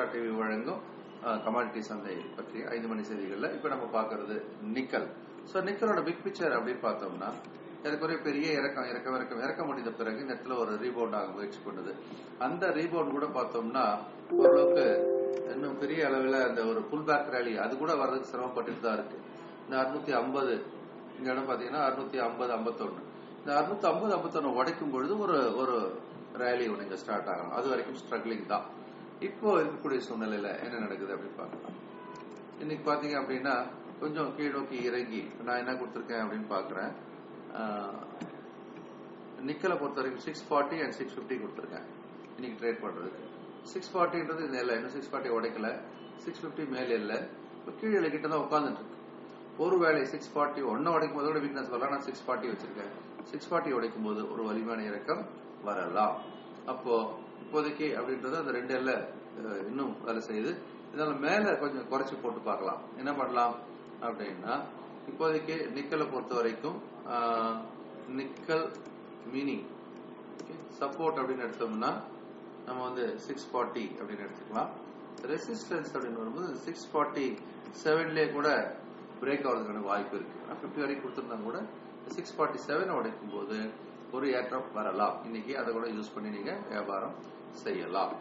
Star TV வழங்கும் commodity சந்தை பற்றி ஐந்து மணி செய்திகள்ல இப்ப நம்ம பார்க்கறது நிக்கல். சோ நிக்கலோட பிக் பிக்சர் அப்படின்னு பார்த்தோம்னா ஏற்கனவே பெரிய இறக்கம் இறக்கம் இறக்கம் இறக்க முடிந்த பிறகு இந்த இடத்துல ஒரு ரீபவுண்ட் ஆக முயற்சி பண்ணுது. அந்த ரீபவுண்ட் கூட பார்த்தோம்னா ஓரளவுக்கு இன்னும் பெரிய அளவில் அந்த ஒரு புல் பேக் ரேலி அது கூட வர்றதுக்கு சிரமப்பட்டுட்டு தான் இருக்கு. இந்த அறுநூத்தி ஐம்பது இந்த இடம் பாத்தீங்கன்னா அறுநூத்தி ஐம்பது ஐம்பத்தொன்னு. இந்த அறுநூத்தி ஐம்பது ஐம்பத்தொன்னு உடைக்கும் பொழுது ஒரு ஒரு ரேலி ஒன்று இங்கே ஸ்டார்ட் ஆகணும் அது வரைக்கும் ஸ்ட்ரகிளிங் தான். இப்போ இருக்கக்கூடிய சூழ்நிலையில என்ன நடக்குது அப்படின்னு பார்க்கலாம். இன்னைக்கு பாத்தீங்க அப்படின்னா கொஞ்சம் கீழ் நோக்கி இறங்கி நான் என்ன கொடுத்துருக்கேன் அப்படின்னு பாக்குறேன் நிக்கலை பொறுத்த வரைக்கும் six forty and six fifty கொடுத்துருக்கேன். இன்னைக்கு ட்ரேட் பண்றதுக்கு. சிக்ஸ் ஃபார்ட்டின்றது இது இல்லை இன்னும் சிக்ஸ் ஃபார்ட்டி உடைக்கல. சிக்ஸ் ஃபிஃப்டி மேலே இல்லை. இப்போ கீழே கிட்ட தான் உட்காந்துட்டு இருக்கு. ஒரு வேலை சிக்ஸ் ஃபார்ட்டி ஒன்னு உடைக்கும் போதோட வீக்னஸ் வரலாம். நான் சிக்ஸ் ஃபார்ட்டி வச்சிருக்கேன். சிக்ஸ் ஃபார்ட்டி உடைக்கும் போது ஒரு வலிமையான இறக்கம் வரலாம். அப்போ இப்போதைக்கு அப்படின்றது அந்த ரெண்டு எல்ல இன்னும் வேலை செய்யுது. இதனால மேல கொஞ்சம் குறைச்சு போட்டு பார்க்கலாம். என்ன பண்ணலாம் அப்படின்னா இப்போதைக்கு நிக்கலை பொறுத்த வரைக்கும் நிக்கல் மீனிங் சப்போர்ட் அப்படின்னு எடுத்தோம்னா நம்ம வந்து சிக்ஸ் ஃபார்ட்டி அப்படின்னு எடுத்துக்கலாம். ரெசிஸ்டன்ஸ் அப்படின்னு வரும்போது சிக்ஸ் ஃபார்ட்டி செவன்லேயே கூட பிரேக் ஆகிறதுக்கான வாய்ப்பு இருக்கு. ஃபிஃப்டி வரைக்கும் கொடுத்துருந்தா கூட சிக்ஸ் ஃபார்ட்டி செவன் உடைக்கும் போது ஒரு ஏற்றம் வரலாம். இன்னைக்கு அதை கூட யூஸ் பண்ணி நீங்க வியாபாரம் செய்யலாம்.